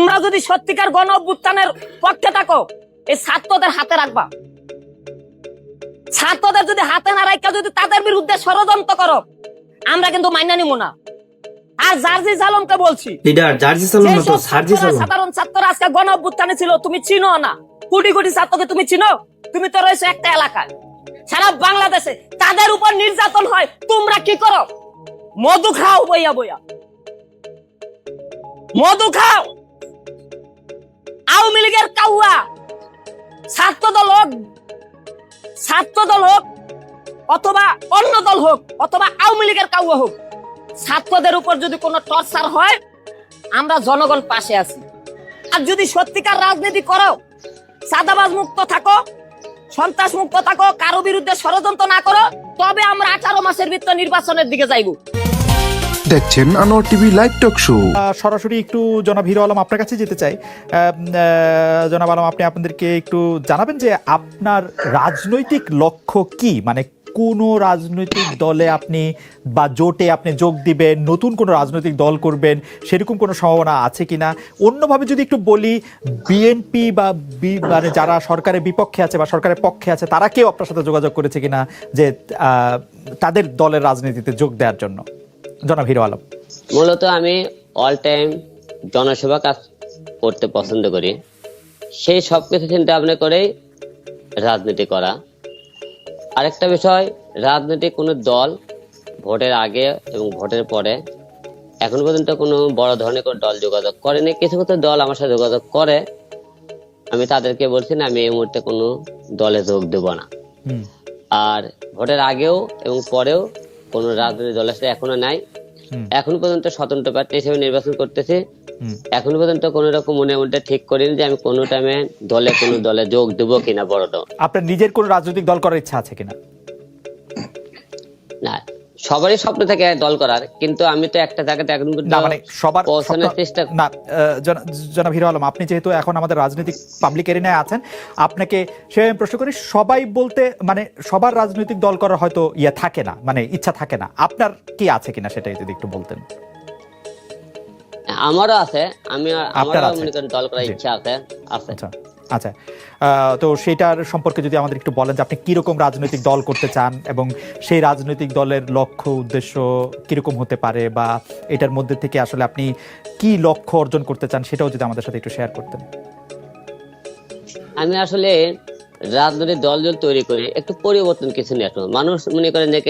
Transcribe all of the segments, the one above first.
তোমরা যদি সত্যিকার গণ অভ্যুত্থানের পক্ষে থাকো এই ছাত্রদের হাতে রাখবা। ছাত্রদের যদি হাতে না রাখা যদি তাদের বিরুদ্ধে ষড়যন্ত্র করো আমরা কিন্তু মাইনা নিব না। আর জার্জি সালমকে বলছি লিডার জার্জি সালম না তো সার্জি সালম? সাধারণ ছাত্ররা আজকে গণ অভ্যুত্থানে ছিল তুমি চিনো না। কোটি কোটি ছাত্রকে তুমি চিনো? তুমি তো রয়েছে একটা এলাকায়। সারা বাংলাদেশে তাদের উপর নির্যাতন হয় তোমরা কি করো? মধু খাও বইয়া বইয়া। মধু খাও! আওয়ামী লীগের কাউয়া। ছাত্র দল হোক ছাত্র দল হোক, অথবা অন্য দল হোক, অথবা আওয়ামী লীগের কাউয়া হোক, ছাত্রদের উপর যদি কোনো টর্চার হয়, আমরা জনগণ পাশে আছি। আর যদি সত্যিকার রাজনীতি করো সাদাবাজ মুক্ত থাকো, সন্ত্রাস মুক্ত থাকো, কারও বিরুদ্ধে ষড়যন্ত্র না করো, তবে আমরা আঠারো মাসের ভিতর নির্বাচনের দিকে যাইব। দেখছেন Anwar TV live talk show. সরাসরি একটু জনাব হিরো আলম আপনার কাছে যেতে চাই। জনাব আলম, আপনি আপনাদেরকে একটু জানাবেন যে আপনার রাজনৈতিক লক্ষ্য কি? মানে কোন রাজনৈতিক দলে আপনি বা জোটে আপনি যোগ দিবেন, নতুন কোনো রাজনৈতিক দল করবেন, সেরকম কোনো সম্ভাবনা আছে কিনা? অন্যভাবে যদি একটু বলি বিএনপি বি- মানে যারা সরকারের বিপক্ষে আছে বা সরকারের পক্ষে আছে, তারা কেউ আপনার সাথে যোগাযোগ করেছে কিনা যে তাদের দলের রাজনীতিতে যোগ দেওয়ার জন্য? জনাব হিরো আলম। মূলত আমি অল টাইম জনসেবা কাজ করতে পছন্দ করি। সেই সব কিছু চিন্তা ভাবনা করেই রাজনীতি করা। আরেকটা বিষয় রাজনীতি কোনো দল ভোটের আগে এবং ভোটের পরে এখন পর্যন্ত কোনো বড় ধরনের কোনো দল যোগাযোগ করেনি। কিছু কিছু দল আমার সাথে যোগাযোগ করে। আমি তাদেরকে বলছি না আমি এই মুহূর্তে কোনো দলে যোগ দেব না। আর ভোটের আগেও এবং পরেও কোনো রাজনৈতিক দলের সাথে এখনও নাই। এখন পর্যন্ত স্বতন্ত্র প্রার্থী হিসেবে নির্বাচন করতেছে। এখন পর্যন্ত কোন রকম মনে মধ্যে ঠিক করিনি যে আমি কোন টাইমে দলে কোন দলে যোগ দেবো কিনা বড় দল। আপনার নিজের কোন রাজনৈতিক দল করার ইচ্ছা আছে কিনা? না। সবারই স্বপ্ন থাকে দল করার কিন্তু আমি তো একটা জায়গাতে এখন না মানে সবার চেষ্টা না জনাব হিরো আলম আপনি যেহেতু এখন আমাদের রাজনৈতিক পাবলিক এরিনায় আছেন আপনাকে সে আমি প্রশ্ন করি সবাই বলতে মানে সবার রাজনৈতিক দল করার হয়তো ইয়ে থাকে না মানে ইচ্ছা থাকে না। আপনার কি আছে কিনা সেটাই যদি একটু বলতেন। আমারও আছে আমি আমারও মনে করেন দল করার ইচ্ছা আছে আছে। আচ্ছা আচ্ছা। তো সেটার সম্পর্কে যদি আমাদের একটু বলেন যে আপনি কীরকম রাজনৈতিক দল করতে চান এবং সেই রাজনৈতিক দলের লক্ষ্য, উদ্দেশ্য কীরকম হতে পারে বা এটার মধ্যে থেকে আসলে আপনি কি লক্ষ্য অর্জন করতে চান সেটাও যদি আমাদের সাথে একটু শেয়ার করতেন। আমি আসলে রাজনৈতিক দল দল তৈরি করি, একটু পরিবর্তন কিছু নিয়ে মানুষ মনে করেন যে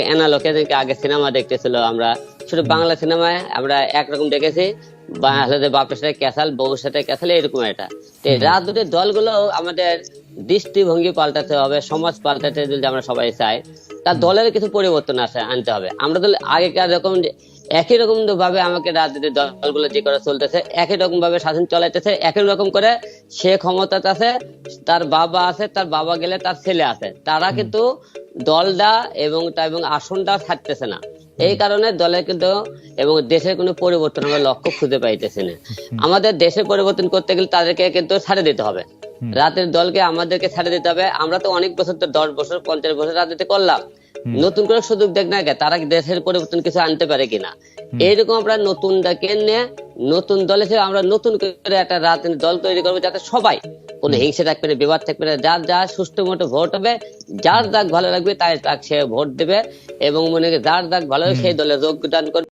যে আগে সিনেমা দেখতেছিল, আমরা শুধু বাংলা সিনেমায় আমরা একরকম দেখেছি। বাংলাদেশের বাপের সাথে ক্যাসাল বউর সাথে ক্যাসাল এরকম এটা তো রাজনৈতিক দলগুলো আমাদের দৃষ্টিভঙ্গি পাল্টাতে হবে সমাজ পাল্টাতে যদি আমরা সবাই চাই তার দলের কিছু পরিবর্তন আসে আনতে হবে। আমরা তো আগেকার রকম একই রকম ভাবে আমাকে রাজনৈতিক দলগুলো যে করে চলতেছে একই রকম ভাবে শাসন চলাইতেছে একই রকম করে সে ক্ষমতাতে আছে তার বাবা আছে তার বাবা গেলে তার ছেলে আছে। তারা কিন্তু দলটা এবং তা এবং আসনটা ছাড়তেছে না। এই কারণে দলে কিন্তু এবং দেশের কোনো পরিবর্তন আমরা লক্ষ্য খুঁজে পাইতেছি না। আমাদের দেশের পরিবর্তন করতে গেলে তাদেরকে কিন্তু ছাড়ে দিতে হবে। রাতের দলকে আমাদেরকে ছাড়ে দিতে হবে। আমরা তো অনেক বছর তো দশ বছর পঞ্চাশ বছর রাজনীতি করলাম। নতুন করে সুযোগ দেখ না তারা দেশের পরিবর্তন কিছু আনতে পারে কিনা? এইরকম আমরা নতুন ডাকে নিয়ে নতুন দলে ছিল আমরা নতুন করে একটা রাজনীতি দল তৈরি করব যাতে সবাই কোনো হিংসা থাকবে না বিবাদ থাকবে না। যার যা সুস্থ মতো ভোট হবে যার দাগ ভালো লাগবে তাই তাক সে ভোট দেবে এবং মনে করি যার দাগ ভালো সেই দলে যোগদান করবে।